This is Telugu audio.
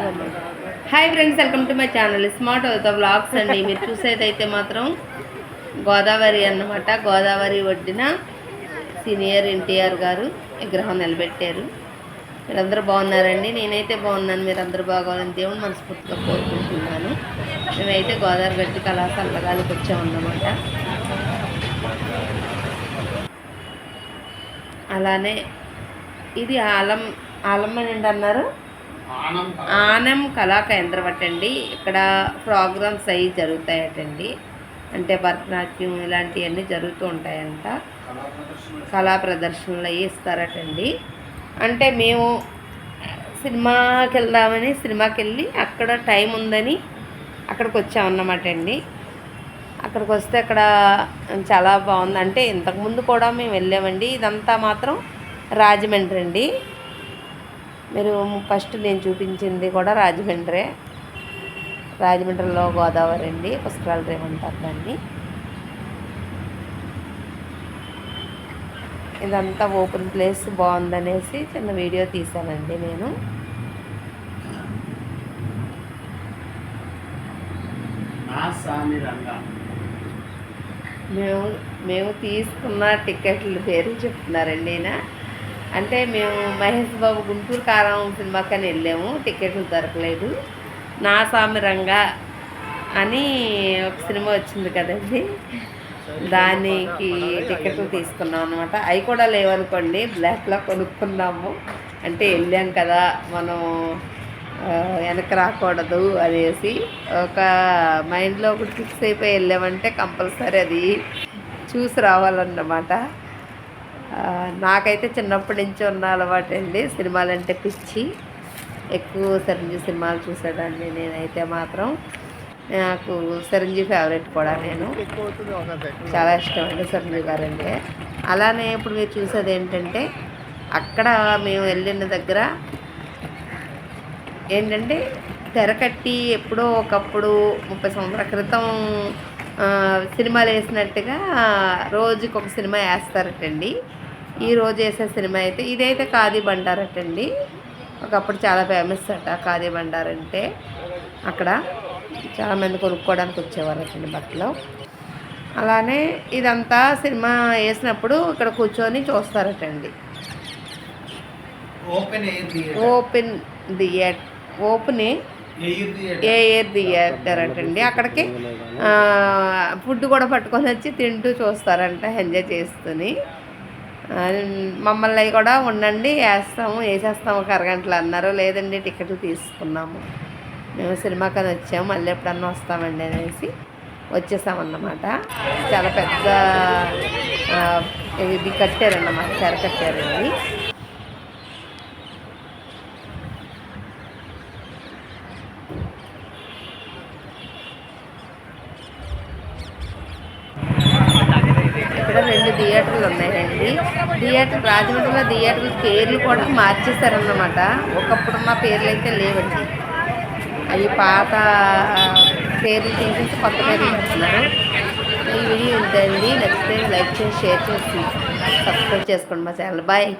Hi friends welcome to my channel smart అవుతా బ్లాగ్స్ అండి. మీరు చూసేదైతే మాత్రం గోదావరి అన్నమాట. గోదావరి ఒడ్డిన సీనియర్ ఎన్టీఆర్ గారు విగ్రహం నిలబెట్టారు. మీరందరూ బాగున్నారండి. నేనైతే బాగున్నాను. మీరందరూ బాగోవాలని దేవుని మనస్ఫూర్తిగా కోరుకుంటున్నాను. మేమైతే గోదావరి గట్టి కళాశాలగాలికి వచ్చామన్నమాట అలానే ఇది ఆలం ఆలమ్మ నిండి అన్నారు. ఆనం కళా కేంద్రం అటండి. ఇక్కడ ప్రోగ్రామ్స్ అవి జరుగుతాయటండి. అంటే భరతనాట్యం ఇలాంటివన్నీ జరుగుతూ ఉంటాయంట. కళా ప్రదర్శనలు అవి ఇస్తారటండి. అంటే మేము సినిమాకి వెళ్దామని సినిమాకి వెళ్ళి అక్కడ టైం ఉందని అక్కడికి వచ్చామన్నమాట అండి అక్కడికి వస్తే అక్కడ చాలా బాగుంది. అంటే ఇంతకుముందు కూడా మేము వెళ్ళామండి. ఇదంతా మాత్రం రాజమండ్రి అండి. మీరు ఫస్ట్ నేను చూపించింది కూడా రాజమండ్రే. రాజమండ్రిలో గోదావరి అండి. పుష్కరాల రేవ్ అంటారు దాన్ని ఇదంతా ఓపెన్ ప్లేస్ బాగుందనేసి చిన్న వీడియో తీశానండి నేను. మేము మేము తీసుకున్న టికెట్ల పేరు చెప్తున్నారండి ఈయన. అంటే మేము మహేష్ బాబు గుంటూరు కారం సినిమాకని వెళ్ళాము టికెట్లు దొరకలేదు. నా స్వామి రంగా అని ఒక సినిమా వచ్చింది కదండి. దానికి టికెట్లు తీసుకున్నాం అనమాట అవి కూడా లేవనుకోండి బ్లాక్లో కొనుక్కున్నాము. అంటే వెళ్ళాం కదా మనం వెనక వెనక్కి రాకూడదు అనేసి. ఒక మైండ్లో ఒకటి ఫిక్స్ అయిపోయి వెళ్ళామంటే కంపల్సరీ అది చూసి రావాలన్నమాట. నాకైతే చిన్నప్పటి నుంచి ఉన్న అలవాటు అండి సినిమాలు అంటే పిచ్చి. ఎక్కువ చిరంజీవి సినిమాలు చూసేదాన్ని నేనైతే మాత్రం. నాకు చిరంజీవి ఫేవరెట్ కూడా నేను. చాలా ఇష్టం అండి చిరంజీవి గారు అంటే అలానే ఇప్పుడు మీరు చూసేది ఏంటంటే అక్కడ మేము వెళ్ళిన దగ్గర ఏంటంటే తెరకట్టి ఎప్పుడో ఒకప్పుడు ముప్పై సంవత్సరాల క్రితం సినిమాలు వేసినట్టుగా రోజుకి ఒక సినిమా వేస్తారటండి. ఈ రోజు వేసే సినిమా అయితే ఇదైతే ఖాదీ బండారటండి. ఒకప్పుడు చాలా ఫేమస్ అట ఖాదీ బండార్ అంటే అక్కడ చాలామంది కొనుక్కోవడానికి వచ్చేవారటండి బట్టలు. అలానే ఇదంతా సినిమా వేసినప్పుడు ఇక్కడ కూర్చొని చూస్తారటండి. Open theatre open air theatre అంటండి అక్కడికి ఫుడ్ కూడా పట్టుకొని వచ్చి తింటూ చూస్తారంట ఎంజాయ్ చేస్తూని. మమ్మల్ని అవి కూడా ఉండండి వేస్తాము వేసేస్తాము ఒక అరగంటలు అన్నారు. లేదండి టికెట్లు తీసుకున్నాము. మేము సినిమాకని వచ్చాము మళ్ళీ ఎప్పుడన్నా వస్తామండి అనేసి వచ్చేసామన్నమాట. చాలా పెద్ద ఇది కట్టారన్నమాట తెర కట్టారండి ఇక్కడ రెండు థియేటర్లు ఉన్నాయండి. థియేటర్ రాజమండ్రిలో థియేటర్ల పేర్లు కూడా మార్చేశారన్నమాట. ఒకప్పుడున్న పేర్లు అయితే లేవండి. అవి పాత పేర్లు తీసేసి కొత్త పేర్లు పెడుతున్నారు. ఈ వీడియో ఉందండి నచ్చితే లైక్ చేసి షేర్ చేసి సబ్స్క్రైబ్ చేసుకోండి మా ఛానల్. బాయ్.